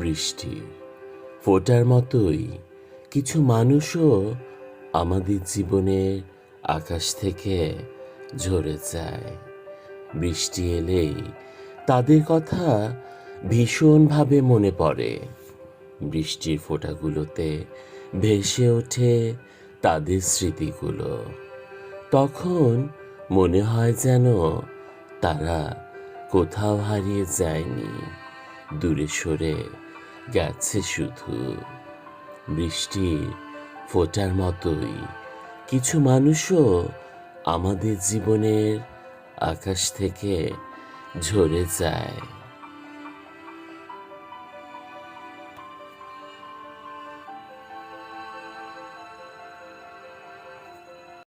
বৃষ্টি। ফোটার মতোই কিছু মানুষও আমাদের জীবনের আকাশ থেকে ঝরে যায়। বৃষ্টি এলেই তাদের কথা ভীষণভাবে মনে পড়ে। বৃষ্টির ফোঁটাগুলোতে ভেসে ওঠে তাদের স্মৃতিগুলো। তখন মনে হয় যেন তারা কোথাও হারিয়ে যায়নি। দূরে সরে গেছে শুধু। বৃষ্টি ফোটার মতোই। কিছু মানুষও আমাদের জীবনের আকাশ থেকে ঝরে যায়।